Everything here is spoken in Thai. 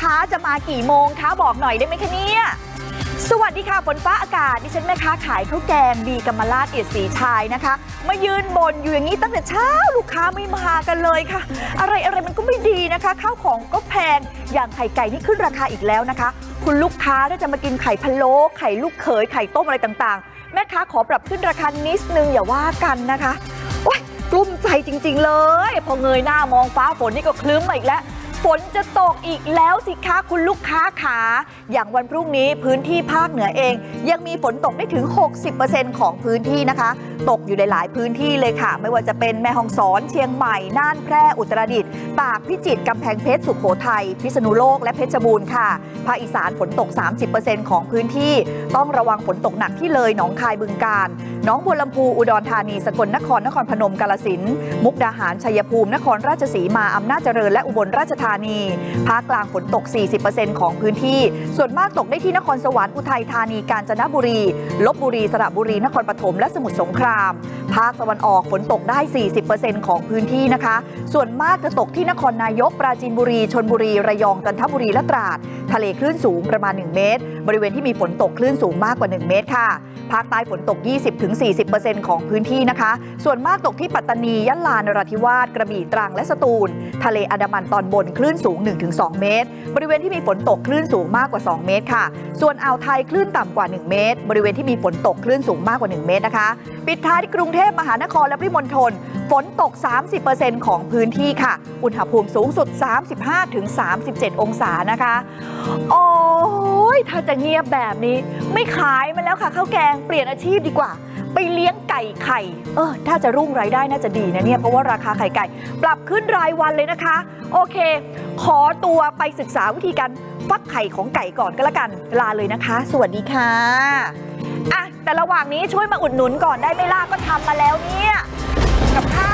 คะจะมากี่โมงคะบอกหน่อยได้ไหมคะเนี่ย สวัสดีค่ะฝนฟ้าอากาศดิฉันแม่ค้าขายข้าวแกงดีกำมลาดเอียดสีชายนะคะ มายืนบนอยู่อย่างนี้ตั้งแต่เช้าลูกค้าไม่มากันเลยค่ะ อะไรอะไรมันก็ไม่ดีนะคะข้าวของก็แพงอย่างไข่ไก่นี่ขึ้นราคาอีกแล้วนะคะ คุณลูกค้าถ้าจะมากินไข่พะโล้ไข่ลูกเขยไข่ต้มอะไรต่างๆ แม่ค้าขอปรับขึ้นราคานิดนึงอย่าว่ากันนะคะโอ๊ยกลุ้มใจจริง ๆ เลย พอเงยหน้ามองฟ้าฝนนี่ก็คลึ้มมาอีกแล้ว ฝนจะตกอีกแล้วสิคะคุณลูกค้าขาอย่างวันพรุ่งนี้พื้นที่ภาคเหนือเอง ยังมีฝนตกได้ถึง 60%ของพื้นที่นะคะ ตกอยู่ในหลายพื้นที่เลยค่ะ ไม่ว่าจะเป็นแม่ฮ่องสอน เชียงใหม่ น่านแพร่อุตรดิตถ์ตากพิจิตรกำแพงเพชรสุโขทัยพิษณุโลกและเพชรบูรณ์ค่ะภาคอีสานฝนตก 30%ของพื้นที่ ต้องระวังฝนตกหนักที่เลยหนองคายบึงกาฬหน้องบัวลำพูอุดรธานีสกลนครนครพนมกาลสินธุ์มุกดาหารชัยภูมินครราชสีมาอำนาจเจริญและอุบลราชธานี ภาคกลางฝนตก 40%ของพื้นที่ ส่วนมากตกได้ที่นครสวรรค์อุทัยธานีกาญจนบุรี ลบบุรีสระบุรี นครปฐมและสมุทรสงคราม ภาคตะวันออกฝนตกได้ 40%ของพื้นที่นะคะ ส่วนมากจะตกที่นครนายกปราจีนบุรีชนบุรีระยองจันทบุรีและตราด ทะเลคลื่นสูงประมาณ 1 เมตร บริเวณที่มีฝนตกคลื่นสูงมากกว่า 1 เมตรค่ะ ภาคใต้ฝนตก 20-40%ของพื้นที่นะคะ ส่วนมากตกที่ปัตตานียะลานราธิวาสกระบี่ตรังและสตูล ทะเลอันดามันตอนบนคลื่นสูง 1-2 เมตร บริเวณที่มีฝนตกคลื่นสูงมากกว่า 2 เมตรค่ะ ส่วนอ่าวไทยคลื่นต่ำกว่า 1 เมตร บริเวณที่มีฝนตกคลื่นสูงมากกว่า 1 เมตรนะคะ ปิดท้ายที่กรุงเทพมหานครและปริมณฑลฝนตก 30%ของพื้นที่ค่ะ อุณหภูมิสูงสุด 35-37 องศานะคะ โอ้ยถ้าจะเงียบแบบนี้ ไม่ขายมันแล้วค่ะข้าวแกงเปลี่ยนอาชีพดีกว่า ไปเลี้ยงไก่ไข่ เออ ถ้าจะรุ่งรายได้น่าจะดีนะเนี่ย เพราะว่าราคาไข่ไก่ ปรับขึ้นรายวันเลยนะคะ โอเค ขอตัวไปศึกษาวิธีการฟักไข่ของไก่ก่อนก็แล้วกัน ลาเลยนะคะ สวัสดีค่ะ อะแต่ระหว่างนี้ช่วยมาอุดหนุนก่อนได้ไหมล่ะก็ทำมาแล้วเนี่ยกับข้าว